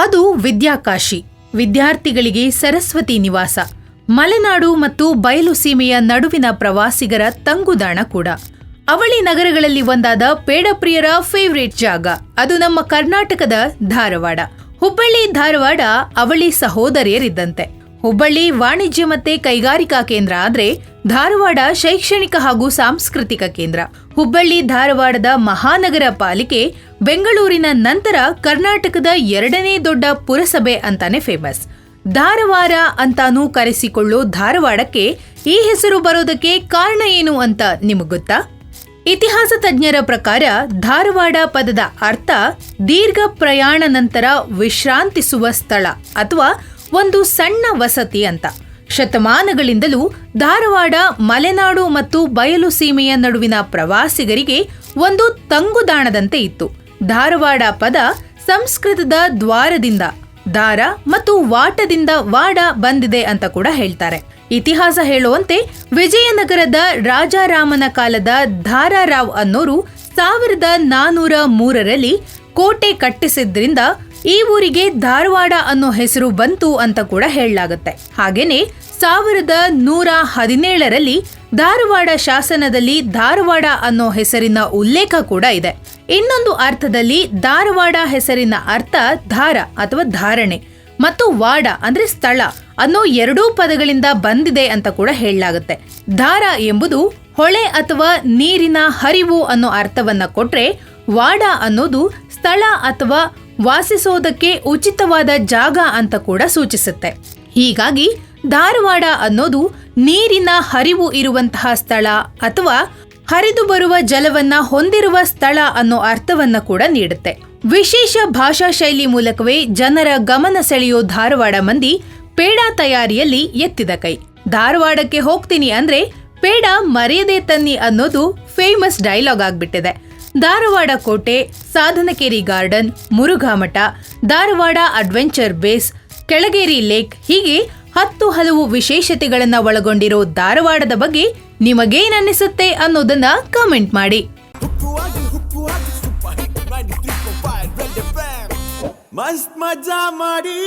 ಅದು ವಿದ್ಯಾಕಾಶಿ, ವಿದ್ಯಾರ್ಥಿಗಳಿಗೆ ಸರಸ್ವತಿ ನಿವಾಸ, ಮಲೆನಾಡು ಮತ್ತು ಬಯಲು ಸೀಮೆಯ ನಡುವಿನ ಪ್ರವಾಸಿಗರ ತಂಗುದಾಣ ಕೂಡ. ಅವಳಿ ನಗರಗಳಲ್ಲಿ ಒಂದಾದ ಪೇಡಪ್ರಿಯರ ಫೇವರೇಟ್ ಜಾಗ, ಅದು ನಮ್ಮ ಕರ್ನಾಟಕದ ಧಾರವಾಡ. ಹುಬ್ಬಳ್ಳಿ, ಧಾರವಾಡ ಅವಳಿ ಸಹೋದರಿಯರಿದ್ದಂತೆ. ಹುಬ್ಬಳ್ಳಿ ವಾಣಿಜ್ಯ ಮತ್ತೆ ಕೈಗಾರಿಕಾ ಕೇಂದ್ರ ಆದ್ರೆ ಧಾರವಾಡ ಶೈಕ್ಷಣಿಕ ಹಾಗೂ ಸಾಂಸ್ಕೃತಿಕ ಕೇಂದ್ರ. ಹುಬ್ಬಳ್ಳಿ ಧಾರವಾಡದ ಮಹಾನಗರ ಪಾಲಿಕೆ ಬೆಂಗಳೂರಿನ ನಂತರ ಕರ್ನಾಟಕದ ಎರಡನೇ ದೊಡ್ಡ ಪುರಸಭೆ ಅಂತಾನೆ ಫೇಮಸ್ ಧಾರವಾಡ ಅಂತಾನೂ ಕರೆಸಿಕೊಳ್ಳೋ ಧಾರವಾಡಕ್ಕೆ ಈ ಹೆಸರು ಬರೋದಕ್ಕೆ ಕಾರಣ ಏನು ಅಂತ ನಿಮಗೆ ಗೊತ್ತಾ? ಇತಿಹಾಸ ತಜ್ಞರ ಪ್ರಕಾರ ಧಾರವಾಡ ಪದದ ಅರ್ಥ ದೀರ್ಘ ಪ್ರಯಾಣ ನಂತರ ವಿಶ್ರಾಂತಿಸುವ ಸ್ಥಳ ಅಥವಾ ಒಂದು ಸಣ್ಣ ವಸತಿ ಅಂತ. ಶತಮಾನಗಳಿಂದಲೂ ಧಾರವಾಡ, ಮಲೆನಾಡು ಮತ್ತು ಬಯಲು ಸೀಮೆಯ ನಡುವಿನ ಪ್ರವಾಸಿಗರಿಗೆ ಒಂದು ತಂಗುದಾಣದಂತೆ ಇತ್ತು. ಧಾರವಾಡ ಪದ ಸಂಸ್ಕೃತದ ದ್ವಾರದಿಂದ, ದಾರ ಮತ್ತು ವಾಟದಿಂದ ವಾಡ ಬಂದಿದೆ ಅಂತ ಕೂಡ ಹೇಳ್ತಾರೆ. ಇತಿಹಾಸ ಹೇಳುವಂತೆ ವಿಜಯನಗರದ ರಾಜಾರಾಮನ ಕಾಲದ ಧಾರಾರಾವ್ ಅನ್ನೋರು ಸಾವಿರದ ನಾನೂರ ಮೂರರಲ್ಲಿ ಕೋಟೆ ಕಟ್ಟಿಸಿದ್ರಿಂದ ಈ ಊರಿಗೆ ಧಾರವಾಡ ಅನ್ನೋ ಹೆಸರು ಬಂತು ಅಂತ ಕೂಡ ಹೇಳಲಾಗುತ್ತೆ. ಹಾಗೇನೆ ಸಾವಿರದ ನೂರ ಹದಿನೇಳರಲ್ಲಿ ಧಾರವಾಡ ಶಾಸನದಲ್ಲಿ ಧಾರವಾಡ ಅನ್ನೋ ಹೆಸರಿನ ಉಲ್ಲೇಖ ಕೂಡ ಇದೆ. ಇನ್ನೊಂದು ಅರ್ಥದಲ್ಲಿ ಧಾರವಾಡ ಹೆಸರಿನ ಅರ್ಥ ಧಾರ ಅಥವಾ ಧಾರಣೆ ಮತ್ತು ವಾಡ ಅಂದ್ರೆ ಸ್ಥಳ ಅನ್ನೋ ಎರಡೂ ಪದಗಳಿಂದ ಬಂದಿದೆ ಅಂತ ಕೂಡ ಹೇಳಲಾಗುತ್ತೆ. ಧಾರ ಎಂಬುದು ಹೊಳೆ ಅಥವಾ ನೀರಿನ ಹರಿವು ಅನ್ನೋ ಅರ್ಥವನ್ನ ಕೊಟ್ರೆ ವಾಡ ಅನ್ನೋದು ಸ್ಥಳ ಅಥವಾ ವಾಸಿಸೋದಕ್ಕೆ ಉಚಿತವಾದ ಜಾಗ ಅಂತ ಕೂಡ ಸೂಚಿಸುತ್ತೆ. ಹೀಗಾಗಿ ಧಾರವಾಡ ಅನ್ನೋದು ನೀರಿನ ಹರಿವು ಇರುವಂತಹ ಸ್ಥಳ ಅಥವಾ ಹರಿದು ಬರುವ ಜಲವನ್ನ ಹೊಂದಿರುವ ಸ್ಥಳ ಅನ್ನೋ ಅರ್ಥವನ್ನ ಕೂಡ ನೀಡುತ್ತೆ. ವಿಶೇಷ ಭಾಷಾ ಶೈಲಿ ಮೂಲಕವೇ ಜನರ ಗಮನ ಸೆಳೆಯೋ ಧಾರವಾಡ ಮಂದಿ ಪೇಡ ತಯಾರಿಯಲ್ಲಿ ಎತ್ತಿದ ಕೈ. ಧಾರವಾಡಕ್ಕೆ ಹೋಗ್ತೀನಿ ಅಂದ್ರೆ ಪೇಡ ಮರೆಯದೆ ತನ್ನಿ ಅನ್ನೋದು ಫೇಮಸ್ ಡೈಲಾಗ್ ಆಗ್ಬಿಟ್ಟಿದೆ. ಧಾರವಾಡ ಕೋಟೆ, Sadhanakeri garden, Murughamath, Dharwad adventure base, Kelageri lake ಹೀಗೆ ಹತ್ತು ಹಲವು ವಿಶೇಷತೆಗಳನ್ನ ಒಳಗೊಂಡಿರೋ ಧಾರವಾಡದ ಬಗ್ಗೆ ನಿಮಗೇನನ್ನಿಸುತ್ತೆ ಅನ್ನೋದನ್ನ ಕಮೆಂಟ್ ಮಾಡಿ. ಹುಕ್ಕುವಾಗಿ ಹುಕ್ಕುವಾಗಿ ಸೂಪರ್ ಹಿಟ್ 93.5 ರೆಡ್ ಎಫ್ಎಂ ಮಸ್ತ್ ಮಜಾ ಮಾಡಿ.